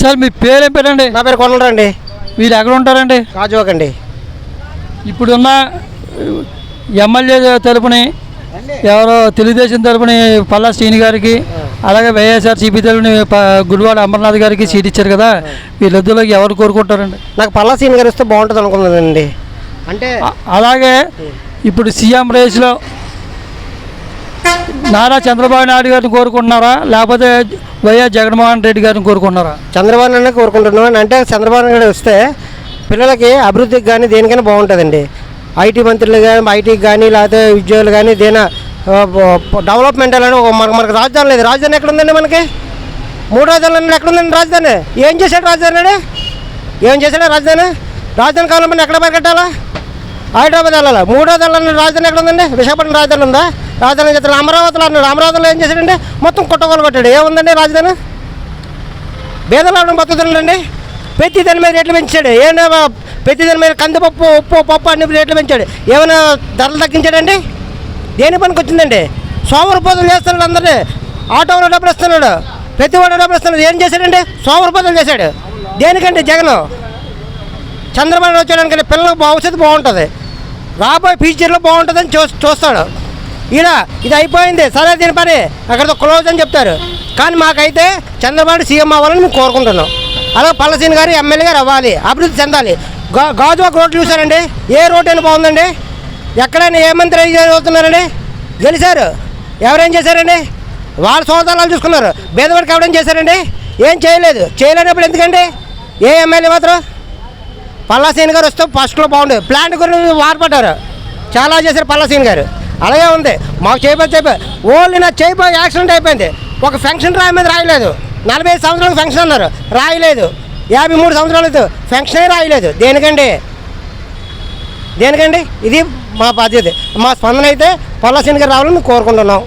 Sir మీ పేరు ఏం పేరండి? నా పేరు కొండలండి మీరు ఎక్కడ ఉంటారండి? రాజోక్ అండి ఇప్పుడున్న ఎమ్మెల్యే తరపుని ఎవరో తెలుగుదేశం తరపుని పల్లా శ్రీని గారికి అలాగే వైఎస్ఆర్సీపీ తరపుని గుడివాడ అమర్నాథ్ గారికి సీట్ ఇచ్చారు కదా వీళ్ళిద్దరిలో ఎవరు కోరుకుంటారండి? నాకు పల్లా సీన్ గారు ఇస్తే బాగుంటుంది అనుకున్నానండి. అంటే అలాగే ఇప్పుడు సీఎం రేస్లో నారా చంద్రబాబు నాయుడు గారిని కోరుకుంటున్నారా? లేకపోతే వైఎస్ జగన్మోహన్ రెడ్డి గారిని కోరుకుంటున్నారా? చంద్రబాబు నాయుడు కోరుకుంటున్నాను. అంటే చంద్రబాబు నాయుడు వస్తే పిల్లలకి అభివృద్ధికి కానీ దేనికైనా బాగుంటుందండి. ఐటీ మంత్రులు కానీ ఐటీకి కానీ లేకపోతే ఉద్యోగులు కానీ దేనా డెవలప్మెంట్ అని ఒక మనకు మనకు రాజధాని లేదు. రాజధాని ఎక్కడ ఉందండి మనకి? మూడు రాజధానులు ఎక్కడ ఉందండి రాజధాని? ఏం చేశాడు రాజధాని ఏం చేశాడు రాజధాని? రాజధాని కావాలంటే ఎక్కడ పరిగెట్టాలా? హైదరాబాద్ వెళ్ళాలి? మూడో దళాలని రాజధాని ఎక్కడ ఉందండి విశాఖపట్నం రాజధాని ఉందా? రాజధాని చేస్తాడు అమరావతిలో అన్నాడు అమరావతిలో ఏం చేశాడండి? మొత్తం కుట్టగోలు కొట్టాడు. ఏముందండి రాజధాని? బేదలు అవడం బతుకుతుండండి ప్రతి దాని మీద రేట్లు పెంచాడు. ఏమైనా ప్రతి దాని మీద కందిపప్పు ఉప్పు పప్పు అన్ని రేట్లు పెంచాడు. ఏమైనా ధరలు తగ్గించాడండి? దేని పనికి వచ్చిందండి? సోమరపోతులు చేస్తున్నాడు అందరినీ. ఆటోలో డబ్బులు ఇస్తున్నాడు. ప్రతి వాడు డబ్బులు ఇస్తున్నాడు. ఏం చేశాడండి? సోమరపోతులు చేశాడు. దేనికండి జగన్? చంద్రబాబు వచ్చాడానికి పిల్లలకు భవిష్యత్తు బాగుంటుంది. రాబోయే ఫ్యూచర్లో బాగుంటుందని చూ చూస్తాడు. ఇలా ఇది అయిపోయింది. సరే దీని పని అక్కడితో క్లోజ్ అని చెప్తారు. కానీ మాకైతే చంద్రబాబు సీఎం అవ్వాలని మేము కోరుకుంటున్నాం. అలా పల్లసీని గారు ఎమ్మెల్యే గారు అవ్వాలి అభివృద్ధి చెందాలి. గా గాజు ఒక రోడ్డు చూసారండి ఏ రోడ్డు అయినా బాగుందండి. ఎక్కడైనా ఏ మంత్రి అవుతున్నారండి? గెలిచారు. ఎవరేం చేశారండి? వాళ్ళ సోదరాలు చూసుకున్నారు. బేదవాడికి ఎవరేం చేశారండి? ఏం చేయలేదు. చేయలేనప్పుడు ఎందుకండి? ఏ ఎమ్మెల్యే మాత్రం? పల్లాసీన్ గారు వస్తే ఫస్ట్లో బాగుండేది ప్లాంట్ గురించి వారపడ్డారు చాలా చేశారు పల్లాసీన్ గారు. అలాగే ఉంది. మాకు చేయబోతే చెప్పారు ఓన్లీ నా చేయబోయే యాక్సిడెంట్ అయిపోయింది. ఒక ఫంక్షన్ రాయి మీద రాయలేదు. నలభై ఐదు సంవత్సరాలు ఫంక్షన్ అన్నారు. రాయలేదు. యాభై మూడు సంవత్సరాలు ఫంక్షనే రాయలేదు. దేనికండి? దేనికండి? ఇది మా బాధ్యత. మా స్పందన అయితే పల్లాసీన్ గారు రావాలని కోరుకుంటున్నాం.